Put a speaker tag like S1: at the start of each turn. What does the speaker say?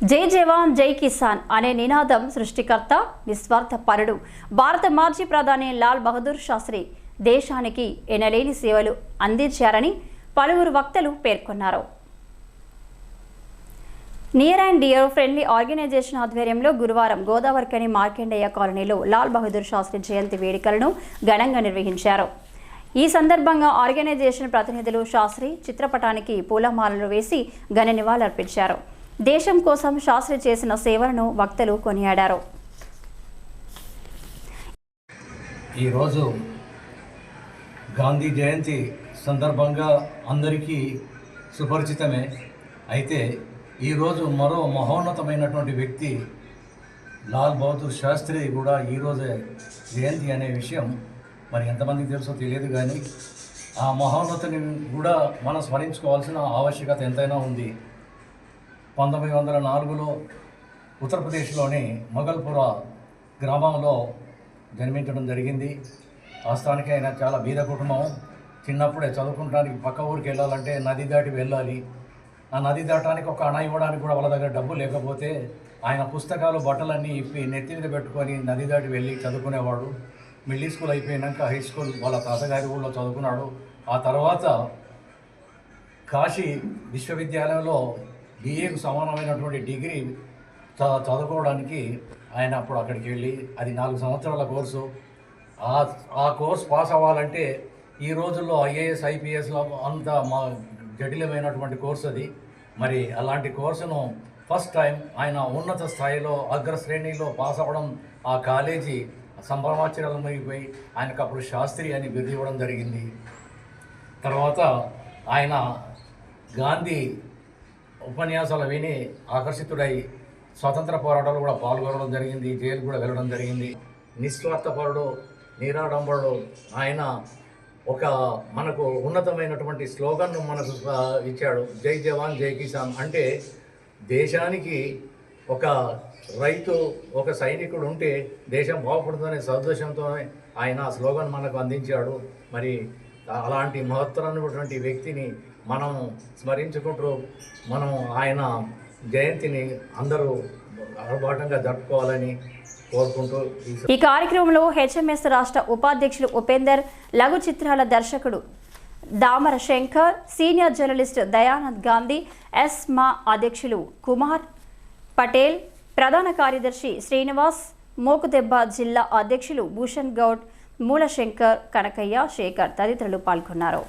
S1: జై జవాన్ జై కిసాన్ అనే నినాదం సృష్టికర్త నిస్వార్థ పరుడు. భారత మాజీ ప్రధాని లాల్ బహదూర్ శాస్త్రి దేశానికి ఎనలేని సేవలు అందించారని పలువురు వక్తలు పేర్కొన్నారు. Near and dear friendly organization ఆధ్వర్యంలో గురువారం గోదావరికని మార్కండేయ కాలనీలో లాల్ బహదూర్ శాస్త్రి జయంతి వేడుకలను ఘనంగా నిర్వహించారు. ఈ సందర్భంగా ఆర్గనైజేషన్ ప్రతినిధులు శాస్త్రి చిత్రపటానికి పూలమాలలు వేసి ఘన నివాళులర్పించారు. దేశం కోసం శాస్త్రి చేసిన సేవలను వక్తలు కొనియాడారు.
S2: ఈరోజు గాంధీ జయంతి సందర్భంగా అందరికీ సుపరిచితమే. అయితే ఈరోజు మరో మహోన్నతమైనటువంటి వ్యక్తి లాల్ బహదూర్ శాస్త్రి కూడా ఈరోజే జయంతి అనే విషయం మరి ఎంతమందికి తెలుసో తెలియదు కానీ ఆ మహోన్నతిని కూడా మనం స్మరించుకోవాల్సిన ఆవశ్యకత ఎంతైనా ఉంది. పంతొమ్మిది వందల నాలుగులో ఉత్తరప్రదేశ్లోని మొగల్పుర గ్రామంలో జన్మించడం జరిగింది. వాస్తవానికి ఆయన చాలా బీద కుటుంబం. చిన్నప్పుడే చదువుకుంటానికి పక్క ఊరికి వెళ్ళాలంటే నది దాటి వెళ్ళాలి. ఆ నది దాటానికి ఒక అణ ఇవ్వడానికి కూడా వాళ్ళ దగ్గర డబ్బు లేకపోతే ఆయన పుస్తకాలు బట్టలన్నీ ఇప్పి నెత్తి మీద పెట్టుకొని నది దాటి వెళ్ళి చదువుకునేవాడు. మిడిల్ స్కూల్ అయిపోయినాక హై స్కూల్ వాళ్ళ తాతగారి ఊళ్ళో చదువుకున్నాడు. ఆ తర్వాత కాశీ విశ్వవిద్యాలయంలో బీఏకు సమానమైనటువంటి డిగ్రీ చ- చదువుకోవడానికి ఆయన అప్పుడు అక్కడికి వెళ్ళి అది నాలుగు సంవత్సరాల కోర్సు. ఆ ఆ కోర్స్ పాస్ అవ్వాలంటే ఈ రోజుల్లో ఐఏఎస్ ఐపీఎస్లో అంత మా జటిలమైనటువంటి కోర్సు అది. మరి అలాంటి కోర్సును ఫస్ట్ టైం ఆయన ఉన్నత స్థాయిలో అగ్రశ్రేణిలో పాస్ అవ్వడం ఆ కాలేజీ సంభ్రమాచరణలు ఆయనకు అప్పుడు శాస్త్రి అని బిరుదు ఇవ్వడం జరిగింది. తర్వాత ఆయన గాంధీ ఉపన్యాసాలు విని ఆకర్షితుడై స్వతంత్ర పోరాటంలో కూడా పాల్గొనడం జరిగింది జైలు కూడా వెళ్ళడం జరిగింది. నిస్వార్థపరుడు నీరాడంబరుడు ఆయన ఒక మనకు ఉన్నతమైనటువంటి స్లోగన్ను మనకు ఇచ్చాడు. జై జవాన్ జై కిసాన్ అంటే దేశానికి ఒక రైతు ఒక సైనికుడు ఉంటే దేశం బాగుపడుతుందనే సదుద్దేశంతో ఆయన ఆ స్లోగన్ మనకు అందించాడు. మరి అలాంటి మహత్తరమైనటువంటి వ్యక్తిని మనం స్మరించుకుంటూ మనం ఆయన జయంతిని అందరూ ఆర్భాటంగా జరుపుకోవాలని కోరుకుంటూ
S1: ఈ కార్యక్రమంలో హెచ్ఎంఎస్ రాష్ట్ర ఉపాధ్యక్షులు ఉపేందర్ లఘు చిత్రాల దర్శకుడు దామర శంకర్ సీనియర్ జర్నలిస్ట్ దయానంద్ గాంధీ ఎస్ మా అధ్యక్షులు కుమార్ పటేల్ ప్రధాన కార్యదర్శి శ్రీనివాస్ మోకుదెబ్బ జిల్లా అధ్యక్షులు భూషణ్ గౌడ్ మూలశంకర్ కనకయ్య శేఖర్ తదితరులు పాల్గొన్నారు.